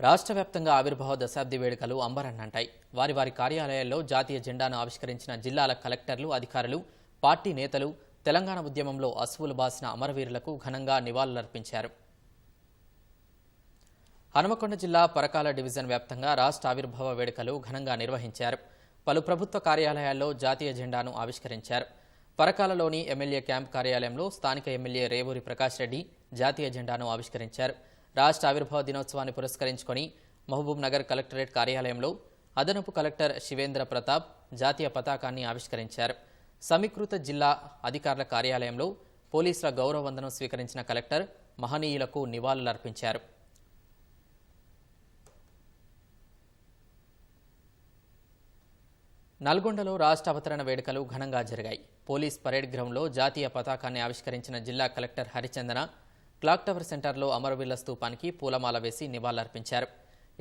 రాష్ట్ర వ్యాప్తంగా ఆవిర్భావ దశాబ్ది వేడుకలు అంబరన్నంటాయి. వారి వారి కార్యాలయాల్లో జాతీయ జెండాను ఆవిష్కరించిన జిల్లాల కలెక్టర్లు అధికారులు పార్టీ నేతలు తెలంగాణ ఉద్యమంలో అసువులు బాసిన అమరవీరులకు ఘనంగా నివాళులర్పించారు. హనుమకొండ జిల్లా పరకాల డివిజన్ వ్యాప్తంగా రాష్ట్ర ఆవిర్భావ వేడుకలు ఘనంగా నిర్వహించారు. పలు ప్రభుత్వ కార్యాలయాల్లో జాతీయ జెండాను ఆవిష్కరించారు. పరకాలలోని ఎమ్మెల్యే క్యాంప్ కార్యాలయంలో స్థానిక ఎమ్మెల్యే రేవూరి ప్రకాష్ రెడ్డి జాతీయ జెండాను ఆవిష్కరించారు. రాష్ట్ర ఆవిర్భావ దినోత్సవాన్ని పురస్కరించుకొని మహబూబ్ నగర్ కలెక్టరేట్ కార్యాలయంలో అదనపు కలెక్టర్ శివేంద్ర ప్రతాప్ జాతీయ పతాకాన్ని ఆవిష్కరించారు. సమీకృత జిల్లా అధికారుల కార్యాలయంలో పోలీసుల గౌరవ వందనం స్వీకరించిన కలెక్టర్ మహనీయులకు నివాళులర్పించారు. నల్గొండలో రాష్ట్ర అవతరణ వేడుకలు ఘనంగా జరిగాయి. పోలీస్ పరేడ్ గ్రౌండ్లో జాతీయ పతాకాన్ని ఆవిష్కరించిన జిల్లా కలెక్టర్ హరిచందన క్లాక్ టవర్ సెంటర్లో అమరవీరుల స్తూపానికి పూలమాల వేసి నివాళులర్పించారు.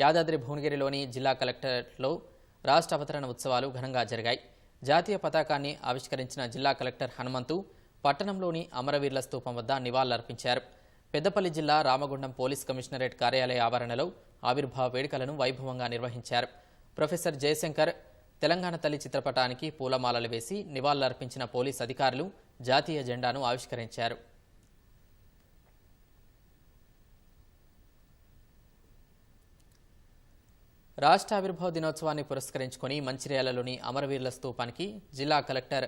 యాదాద్రి భువనగిరిలోని జిల్లా కలెక్టర్లో రాష్ట్ర అవతరణ ఉత్సవాలు ఘనంగా జరిగాయి. జాతీయ పతాకాన్ని ఆవిష్కరించిన జిల్లా కలెక్టర్ హనుమంతు పట్టణంలోని అమరవీరుల స్తూపం వద్ద నివాళులర్పించారు. పెద్దపల్లి జిల్లా రామగుండం పోలీస్ కమిషనరేట్ కార్యాలయ ఆవరణలో ఆవిర్భావ వేడుకలను వైభవంగా నిర్వహించారు. ప్రొఫెసర్ జయశంకర్ తెలంగాణ తల్లి చిత్రపటానికి పూలమాలలు వేసి నివాళులర్పించిన పోలీస్ అధికారులు జాతీయ జెండాను ఆవిష్కరించారు. రాష్ట్ర ఆవిర్భావ దినోత్సవాన్ని పురస్కరించుకొని మంచిర్యాలలోని అమరవీరుల స్తూపానికి జిల్లా collector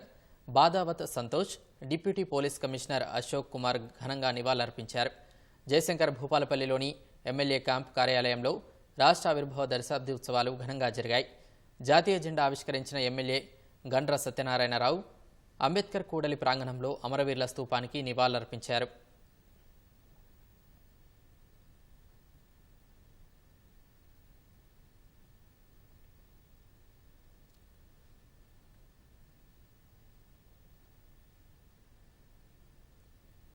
Badavath Santosh deputy police commissioner Ashok Kumar ఘనంగా నివాళులర్పించారు. జయశంకర్ భూపాలపల్లిలోని ఎమ్మెల్యే క్యాంప్ కార్యాలయంలో రాష్ట్ర ఆవిర్భావ దశాబ్ది ఉత్సవాలు ఘనంగా జరిగాయి. జాతీయ జెండా ఆవిష్కరించిన ఎమ్మెల్యే గండ్ర సత్యనారాయణరావు అంబేద్కర్ కూడలి ప్రాంగణంలో అమరవీరుల స్తూపానికి నివాళులర్పించారు.